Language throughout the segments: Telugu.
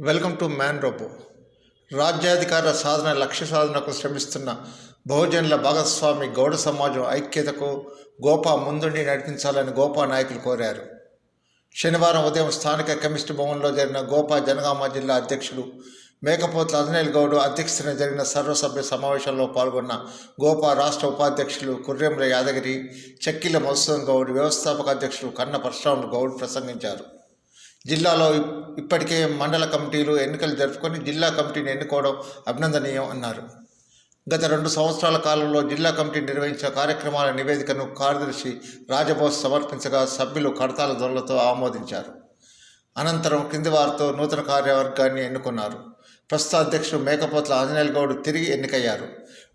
Welcome to man robo. రాజ్యాధికార సాధన లక్ష్య సాధనకు శ్రమిస్తున్న బహుజనుల భాగస్వామి గౌడ సమాజం ఐక్యతకు గోపా ముందుండి నడిపించాలని గోపా నాయకులు కోరారు. శనివారం ఉదయం స్థానిక కెమిస్ట్ భవన్లో జరిగిన గోపా జనగామ జిల్లా అధ్యక్షుడు మేకపోతుల అజనేల్ గౌడ్ అధ్యక్షతన జరిగిన సర్వసభ్య సమావేశంలో పాల్గొన్న గోపా రాష్ట్ర ఉపాధ్యక్షులు కుర్రెంల యాదగిరి చెక్కిల మధుసూదన్ గౌడ్ వ్యవస్థాపక అధ్యక్షుడు కన్న పరశురాములు గౌడ్ ప్రసంగించారు. జిల్లాలో ఇప్పటికే మండల కమిటీలు ఎన్నికలు జరుపుకొని జిల్లా కమిటీని ఎన్నుకోవడం అభినందనీయం అన్నారు. గత రెండు సంవత్సరాల కాలంలో జిల్లా కమిటీ నిర్వహించిన కార్యక్రమాల నివేదికను కార్యదర్శి రాజబోస్ సమర్పించగా సభ్యులు కడతాల ధరలతో ఆమోదించారు. అనంతరం కింది వారితో నూతన కార్యవర్గాన్ని ఎన్నుకున్నారు. ప్రస్తుత అధ్యక్షుడు మేకపోట్ల ఆంజనేయుల గౌడ్ తిరిగి ఎన్నికయ్యారు.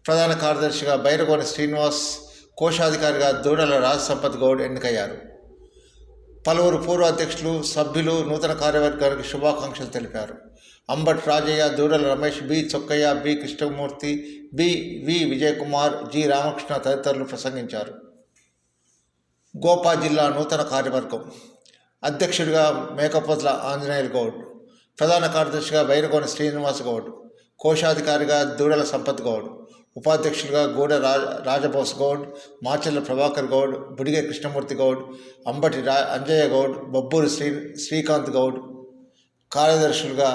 ప్రధాన కార్యదర్శిగా బైరగోని శ్రీనివాస్ కోశాధికారిగా దూడల రాజసంపత్ గౌడ్ ఎన్నికయ్యారు. పలువురు పూర్వ అధ్యక్షులు సభ్యులు నూతన కార్యవర్గానికి శుభాకాంక్షలు తెలిపారు. Ambat Rajaiah Dudala Ramesh B Chokkaiah B Krishnamurthy B V Vijayakumar G Ramakrishna తదితరులు ప్రసంగించారు. గోపా జిల్లా నూతన కార్యవర్గం అధ్యక్షుడిగా మేకపోట్ల ఆంజనేయులు గౌడ్ ప్రధాన కార్యదర్శిగా బైరగోని శ్రీనివాస్ గౌడ్ కోశాధికారిగా దూడల సంపత్ గౌడ్ ఉపాధ్యక్షులుగా గూడ రాజ రాజబోస్ గౌడ్ మాచెల్ల ప్రభాకర్ గౌడ్ బుడిగె కృష్ణమూర్తి గౌడ్ అంబటి రా అంజయ్య గౌడ్ బొబ్బూరి శ్రీ శ్రీకాంత్ గౌడ్ కార్యదర్శులుగా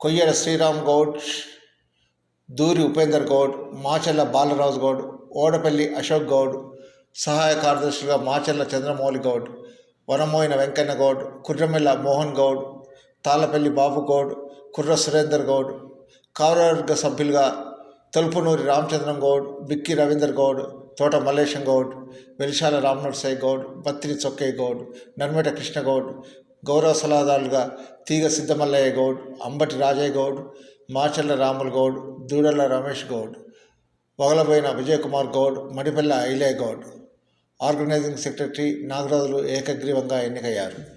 కొయ్యడ శ్రీరామ్ గౌడ్ దూరి ఉపేందర్ గౌడ్ మాచెల్ల బాలరాజు గౌడ్ ఓడపల్లి అశోక్ గౌడ్ సహాయ కార్యదర్శులుగా మాచెల్ల చంద్రమౌళి గౌడ్ వనమోయిన వెంకన్న గౌడ్ కుర్రమెల్ల మోహన్ గౌడ్ తాళ్ళపల్లి బాబు గౌడ్ కుర్ర సురేందర్ గౌడ్ కార్యవర్గ సభ్యులుగా తలుపునూరి రామచంద్రం గౌడ్ బిక్కి రవీందర్ గౌడ్ తోట మల్లేశం గౌడ్ వెలిశాల రామనరసాయి గౌడ్ బత్తిని చొక్కయ్య గౌడ్ నర్మేట కృష్ణ గౌడ్ గౌరవ సలహాదారులుగా తీగ సిద్ధమల్లయ్య గౌడ్ అంబటి రాజయ్య గౌడ్ మాచల్ల రాములు గౌడ్ దూడల రమేష్ గౌడ్ వగలబోయిన విజయకుమార్ గౌడ్ మడిపల్లె ఐలే గౌడ్. ఆర్గనైజింగ్ సెక్రటరీ నాగరాజులు ఏకగ్రీవంగా ఎన్నికయ్యారు.